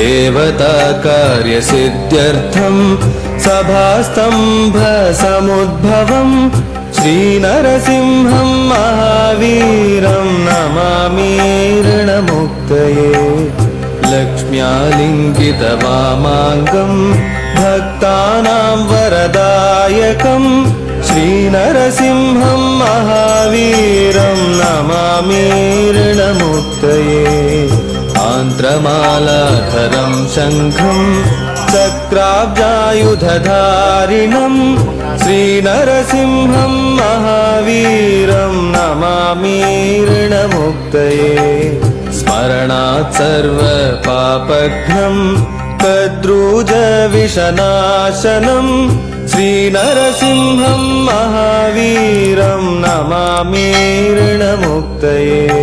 देवताकार्यसिद्ध्यर्थम् सभास्तम्भसमुद्भवम् श्रीनरसिंहं महावीरं नमामि ऋणमुक्तये लक्ष्म्यालिङ्गितवामाङ्गम् भक्तानां वरदायकम् श्रीनरसिंहं महावीरं नमामि ऋणमुक्तये आन्त्रमालाधरं शङ्खम् चक्राब्जायुधधारिणम् श्रीनरसिंहं महावीरं नमामि ऋणमुक्तये। स्मरणात् सर्वपापघ्नम् कद्रूजविषनाशनम् श्रीनरसिंहं महावीरं नमामि ऋणमुक्तये